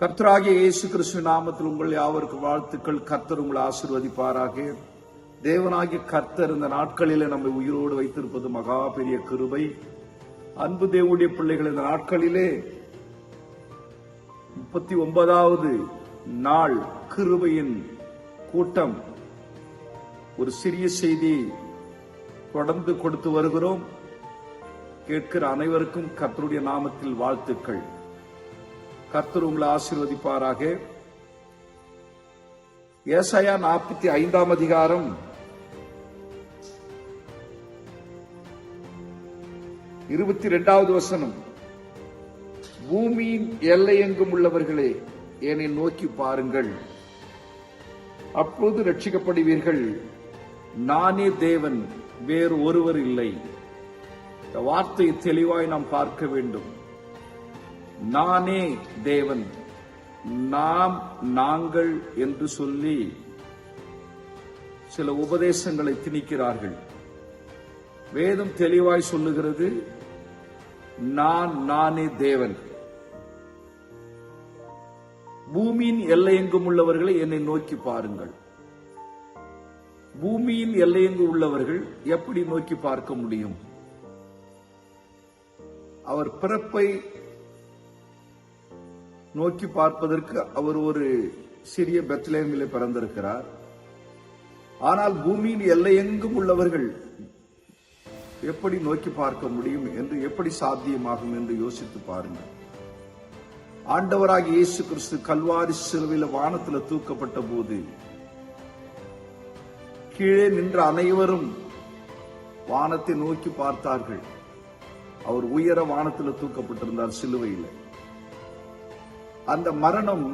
கர்த்தராகிய இயேசு கிறிஸ்து நாமத்தில் உங்கள் யாவருக்கும் வாழ்த்துக்கள். கர்த்தர் உங்களை ஆசீர்வதிப்பாராக. தேவனாகிய கர்த்தர் இந்த நாட்களில் நம்மை உயிரோடு வைத்திருப்பது மகா பெரிய கிருபை. அன்பு தேவனுடைய பிள்ளைகள் இந்த நாட்களிலே முப்பத்தி ஒன்பதாவது நாள் கிருபையின் கூட்டம். ஒரு சிறிய செய்தி தொடர்ந்து கொடுத்து வருகிறோம். கேட்கிற அனைவருக்கும் கர்த்தருடைய நாமத்தில் வாழ்த்துக்கள். கர்த்தர் உங்களை ஆசீர்வதிப்பாராக. ஏசாயா நாற்பத்தி ஐந்தாம் அதிகாரம். இருபத்தி இரண்டாவது வசனம். பூமியின் எல்லையெங்கும் உள்ளவர்களே என்னை நோக்கி பாருங்கள். அப்போது ரட்சிக்கப்படுவீர்கள் நானே தேவன் வேறு ஒருவர் இல்லை. இந்த வார்த்தையை தெளிவாய் நாம் பார்க்க வேண்டும். நானே தேவன். நாம் நாங்கள் என்று சொல்லி சில உபதேசங்களை திணிக்கிறார்கள். வேதம் தெளிவாய் சொல்லுகிறது நான் நானே தேவன். பூமியின் எல்லையெங்கும் உள்ளவர்களை என்னை நோக்கி பாருங்கள். பூமியின் எல்லையெங்கு உள்ளவர்கள் எப்படி நோக்கி பார்க்க முடியும்? அவர் பிறப்பை நோக்கி பார்ப்பதற்கு அவர் ஒரு சிறிய பெத்லேமிலே பிறந்திருக்கிறார். ஆனால் பூமியின் எல்லையெங்கும் உள்ளவர்கள் எப்படி நோக்கி பார்க்க முடியும் என்று எப்படி சாத்தியமாகும் என்று யோசித்து பாருங்கள். ஆண்டவராக இயேசு கிறிஸ்து கல்வாரி சிலுவையில வானத்தில் தூக்கப்பட்ட போது கீழே நின்ற அனைவரும் வானத்தை நோக்கி பார்த்தார்கள். அவர் உயர வானத்தில் தூக்கப்பட்டிருந்தார் சிலுவையில். அந்த மரணம்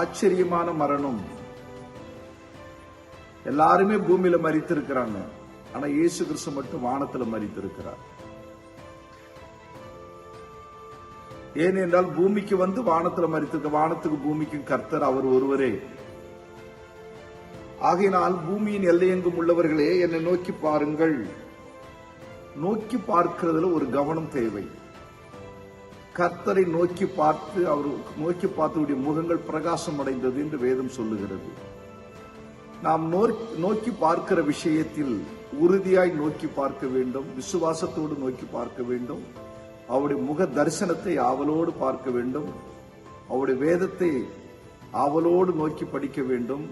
ஆச்சரியமான மரணம். எல்லாருமே பூமியில மறித்திருக்கிறாங்க ஆனா இயேசு கிறிஸ்து மட்டும் வானத்துல மறித்திருக்கிறார் ஏனென்றால் பூமிக்கு வந்து வானத்துல மறித்திருக்க வானத்துக்கு பூமிக்கும் கர்த்தர் அவர் ஒருவரே. ஆகையினால் பூமியின் எல்லையெங்கும் உள்ளவர்களே என்னை நோக்கி பாருங்கள். நோக்கி பார்க்கிறதுல ஒரு கவனம் தேவை. கர்த்தரை நோக்கி பார்த்து அவர் நோக்கி பார்த்தவருடைய முகங்கள் பிரகாசம் அடைந்தது என்று வேதம் சொல்லுகிறது. நாம் நோக்கி பார்க்கிற விஷயத்தில் உறுதியாய் நோக்கி பார்க்க வேண்டும் விசுவாசத்தோடு நோக்கி பார்க்க வேண்டும் அவருடைய முக தரிசனத்தை ஆவலோடு பார்க்க வேண்டும் அவருடைய வேதத்தை ஆவலோடு நோக்கி படிக்க வேண்டும்.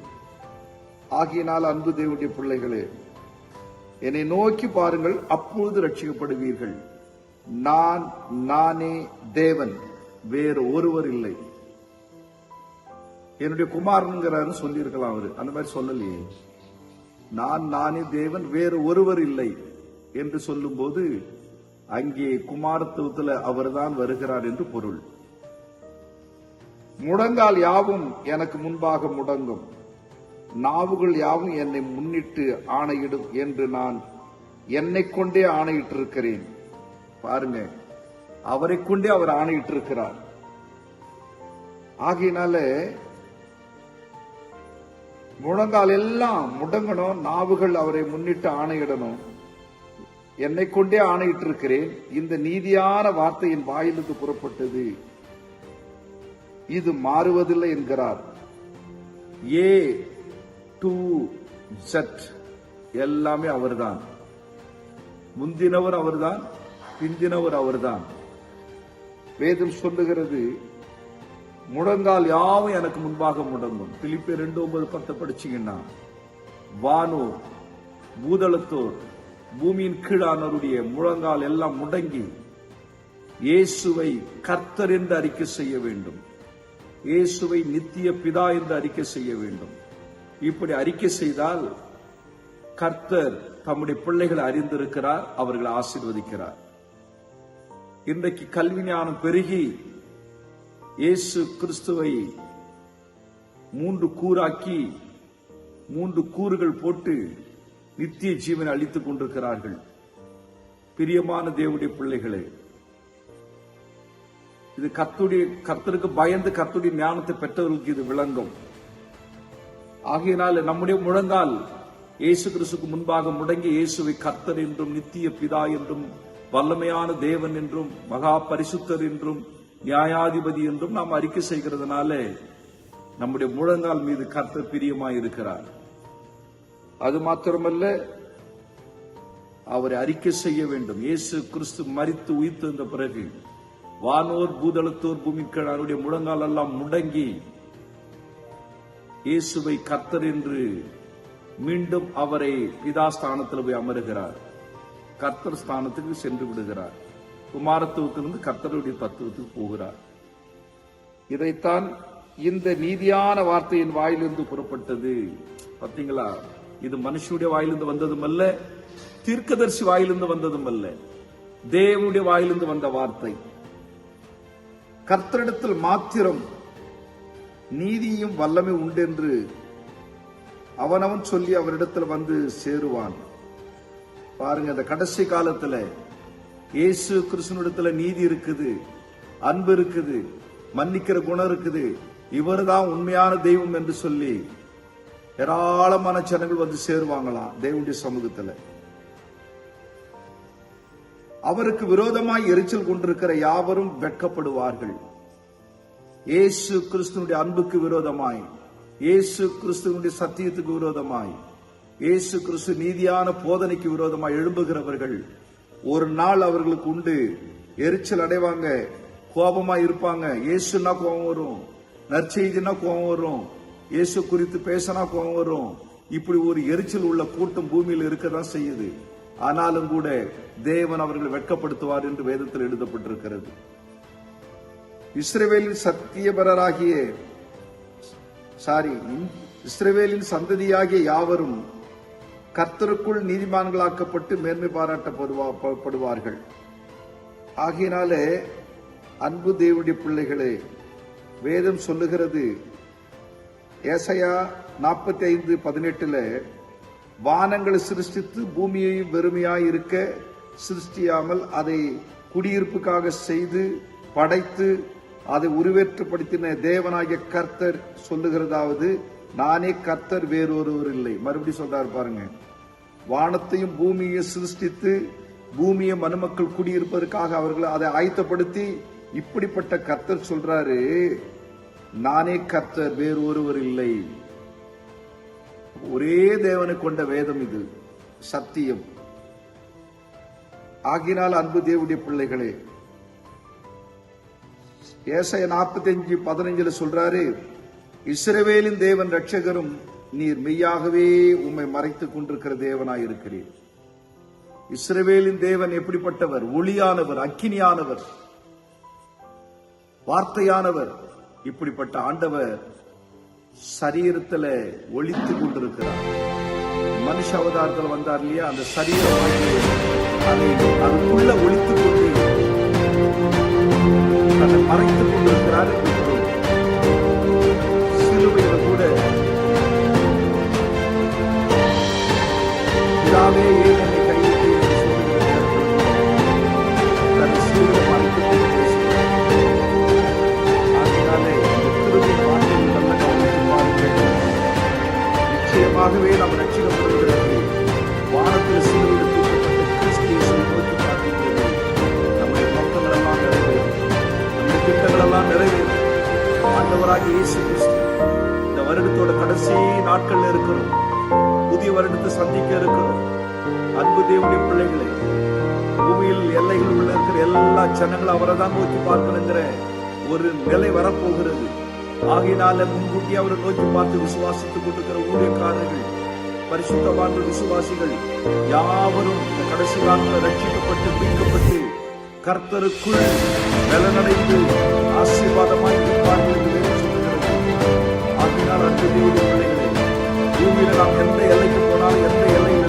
ஆகியனால் அன்பு தேவனுடைய பிள்ளைகளே என்னை நோக்கி பாருங்கள் அப்பொழுது ரட்சிக்கப்படுவீர்கள். நான் நானே தேவன் வேறு ஒருவர் இல்லை. என்னுடைய குமாரனுங்கிறாரு சொல்லியிருக்கலாம் அவரு. அந்த மாதிரி சொல்லலையே. நான் நானே தேவன் வேறு ஒருவர் இல்லை என்று சொல்லும்போது அங்கே குமாரத்துவத்தில் அவர்தான் வருகிறார் என்று பொருள். முடங்கால் யாவும் எனக்கு முன்பாக முடங்கும். நாவுகள் யாவும் என்னை முன்னிட்டு ஆணையிடும் என்று நான் என்னை கொண்டே ஆணையிட்டிருக்கிறேன். பாருங்க. அவரை கொண்டே அவர் ஆணையிட்டிருக்கிறார். ஆகையினால முழங்கால் எல்லாம் முடங்கணும் நாவுகள் அவரை முன்னிட்டு ஆணையிடணும். என்னை கொண்டே ஆணையிட்டு இருக்கிறேன் இந்த நீதியான வார்த்தையின் வாயிலுக்கு புறப்பட்டது. இது மாறுவதில்லை என்கிறார். ஏ டு ஜட் எல்லாமே அவர்தான். முந்தினவர் அவர்தான். பிந்தினவர் அவர்தான். வேதம் சொல்லுகிறது முழங்கால் யாவும் எனக்கு முன்பாக முடங்கும். பிலிப்பி ரெண்டு ஒன்பது பத்து படிச்சீங்கன்னா வானோர் பூதளத்தோர் பூமியின் கீழானவருடைய முழங்கால் எல்லாம் முடங்கி இயேசுவை கர்த்தர் என்று அறிக்கை செய்ய வேண்டும். இயேசுவை நித்திய பிதா என்று அறிக்கை செய்ய வேண்டும். இப்படி அறிக்கை செய்தால் கர்த்தர் தம்முடைய பிள்ளைகளை அறிந்திருக்கிறார் அவர்களை ஆசிர்வதிக்கிறார். இன்றைக்கு கல்வி ஞானம் பெருகி இயேசு கிறிஸ்துவை மூன்று கூறாக்கி மூன்று கூறுகள் போட்டு நித்திய ஜீவனை அளித்துக் கொண்டிருக்கிறார்கள். பிரியமான தேவனுடைய பிள்ளைகளே இது கத்துடைய கர்த்தருக்கு பயந்து கத்துடைய ஞானத்தை பெற்றவர்களுக்கு இது விளங்கும். ஆகையினால் நம்முடைய முழங்கால் இயேசு கிறிஸ்துக்கு முன்பாக முடங்கி இயேசுவை கர்த்தர் என்றும் நித்திய பிதா என்றும் வல்லமையான தேவன் என்றும் மகா பரிசுத்தர் என்றும் நியாயாதிபதி என்றும் நாம் அறிக்கை செய்கிறதுனாலே நம்முடைய முழங்கால் மீது கர்த்தர் பிரியமாய் இருக்கிறார். அது மாத்திரமல்ல அவரை அறிக்கை செய்ய வேண்டும். இயேசு கிறிஸ்து மறித்து உயிர்த்து வந்த பிறகு வானோர் பூதளத்தோர் பூமிக்கள் அவருடைய முழங்கால் எல்லாம் முடங்கி இயேசுவை கத்தர் என்று மீண்டும் அவரை பிதாஸ்தானத்தில் போய் அமருகிறார். கர்த்தர் ஸ்தானத்துக்கு சென்று விடுகிறார். குமாரத்துவத்திலிருந்து கர்த்தருடைய தத்துவத்துக்கு போகிறார். இதைத்தான் இந்த நீதியான வார்த்தையின் வாயிலிருந்து புறப்பட்டது. பார்த்தீங்களா இது மனுஷனுடைய வாயிலிருந்து வந்ததும் அல்ல தீர்க்கதர்சி வாயிலிருந்து வந்ததும் அல்ல தேவனுடைய வாயிலிருந்து வந்த வார்த்தை. கர்த்தரிடத்தில் மாத்திரம் நீதியும் வல்லமை உண்டென்று அவனவன் சொல்லி அவரிடத்தில் வந்து சேருவான். பாருங்க இந்த கடைசி காலத்துல இயேசு கிறிஸ்துவனிடத்துல நீதி இருக்குது அன்பு இருக்குது மன்னிக்கிற குணம் இருக்குது. இவர்தான் உண்மையான தெய்வம் என்று சொல்லி ஏராளமான ஜனங்கள் வந்து சேருவாங்களாம் தேவனுடைய சமூகத்துல. அவருக்கு விரோதமாய் எரிச்சல் கொண்டிருக்கிற யாவரும் வெட்கப்படுவார்கள். இயேசு கிறிஸ்துவனுடைய அன்புக்கு விரோதமாய் இயேசு கிறிஸ்துவனுடைய சத்தியத்துக்கு விரோதமாய். இயேசு கிறிஸ்து நீதியான போதனைக்கு விரோதமா எழும்புகிறவர்கள் ஒரு நாள் அவர்களுக்கு உண்டு. எரிச்சல் அடைவாங்க கோபமா இருப்பாங்க. இயேசுனா கோபம் வரும். நற்செய்தினா கோபம் வரும். இயேசு குறித்து பேசினா கோபம் வரும். இப்படி ஒரு எரிச்சல் உள்ள கூட்டம் பூமியில் இருக்கதான் செய்யுது. ஆனாலும் கூட தேவன் அவர்கள் வெட்கப்படுத்துவார் என்று வேதத்தில் எழுதப்பட்டிருக்கிறது. இஸ்ரவேலின் சத்தியபரராகிய சாரி இஸ்ரவேலின் சந்ததியாகிய யாவரும் கர்த்தருக்குள் நீதிமான்களாக்கப்பட்டு மேன்மை பாராட்டப்படுவார்கள். ஆகையினாலே அன்பு தேவனுடைய பிள்ளைகளே வேதம் சொல்லுகிறது ஏசையா நாற்பத்தி ஐந்து பதினெட்டுல வானங்களை சிருஷ்டித்து பூமியையும் வெறுமையாய் இருக்க சிருஷ்டியாமல் அதை குடியிருப்புக்காக செய்து படைத்து அதை உருவேற்றப்படுத்தின தேவனாகிய கர்த்தர் சொல்லுகிறதாவது நானே கர்த்தர் வேறொருவர் இல்லை. மறுபடியும் சொல்றாரு பாருங்க. வானத்தையும் பூமியை சிருஷ்டித்து பூமியை மனுமக்கள் குடியிருப்பதற்காக அவர்கள் அதை ஆயத்தப்படுத்தி இப்படிப்பட்ட கர்த்தர் சொல்றாரு நானே கர்த்தர் வேறு ஒருவர் இல்லை. ஒரே தேவனை கொண்ட வேதம் இது. சத்தியம். ஆகினால் அன்பு தேவனுடைய பிள்ளைகளே ஏசைய நாற்பத்தி அஞ்சு பதினஞ்சுல சொல்றாரு இஸ்ரவேலின் தேவன் ரட்சகரும் நீர் மெய்யாகவே உம்மை மறைத்துக் கொண்டிருக்கிற தேவனாய் இருக்கிறீர் இஸ்ரவேலின் தேவன் எப்படிப்பட்டவர்? ஒளியானவர் அக்கினியானவர் வார்த்தையானவர் இப்படிப்பட்ட ஆண்டவர் சரீரத்துல ஒளித்து கொண்டிருக்கிறார். மனுஷ அவதாரத்தில் வந்தார் இல்லையா? அந்த சரீரம் அதை அதுக்குள்ள கொண்டு மறைத்துக் கொண்டிருக்கிறார். ஆண்டவராகிய இயேசு கிறிஸ்து. இந்த வருடத்தோட கடைசி நாட்கள்ல இருக்கிறோம். புதிய வருடத்தை சந்திக்க இருக்கிறோம். அன்பு தேவனுடைய பிள்ளைகளை பூமியில் எல்லைகள் உள்ள இருக்கிற எல்லா ஜனங்களும் அவரை தான் நோக்கி பார்க்கணுங்கிற ஒரு நிலை வரப்போகிறது. ஆகையினால முன்கூட்டி அவரை நோக்கி பார்த்து விசுவாசித்துக் கொண்டிருக்கிற ஊழியக்காரர்கள் பரிசுத்தமான விசுவாசிகள் யாவரும் இந்த கடைசி காலத்தில் ரட்சிக்கப்பட்டு மீட்கப்பட்டு கர்த்தருக்குள் பலனடைந்து ஆசீர்வாதமாய் ஆகினால் அன்பு பூமியில் நாம் எந்த எல்லைக்கு போனாலும் எந்த எல்லையில்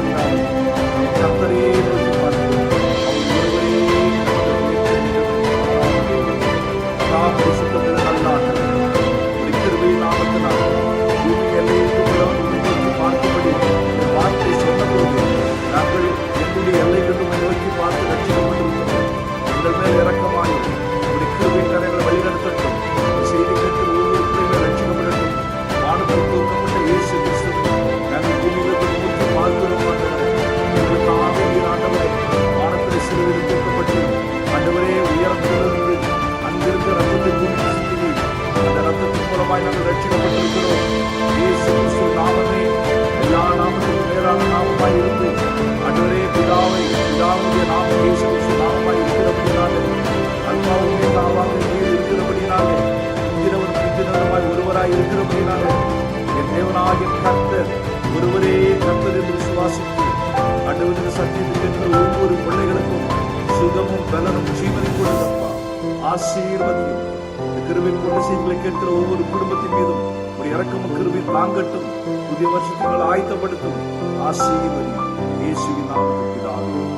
நாமமாய் இருந்து அன்றவரே பிதாவை பிதாவுடைய நாமம் இயேசு கிறிஸ்து நாமமாய் இருக்கிறபடினாலே அன்பாவுடைய நாமாக நீர் இருக்கிறபடினாலே இந்திரவர் பிரிந்தினருமாய் ஒருவராய் இருக்கிறபடினாலே என் தேவனாகிய கர்த்தர் ஒருவரே கர்த்தர் என்று விசுவாசித்து அன்றுவருக்கு சத்தியத்துக்கு ஒவ்வொரு பிள்ளைகளுக்கும் சுகமும் பலனும் ஜீவனும் ஒவ்வொரு குடும்பத்தின் மீதும் ஒரு இறக்கமும் கிருபை தாங்கட்டும் புதிய வருஷத்துக்கு ஆயத்தப்படுத்தும் ஆசீர்வதியும் இயேசுவின் நாமத்தில் பிதாவே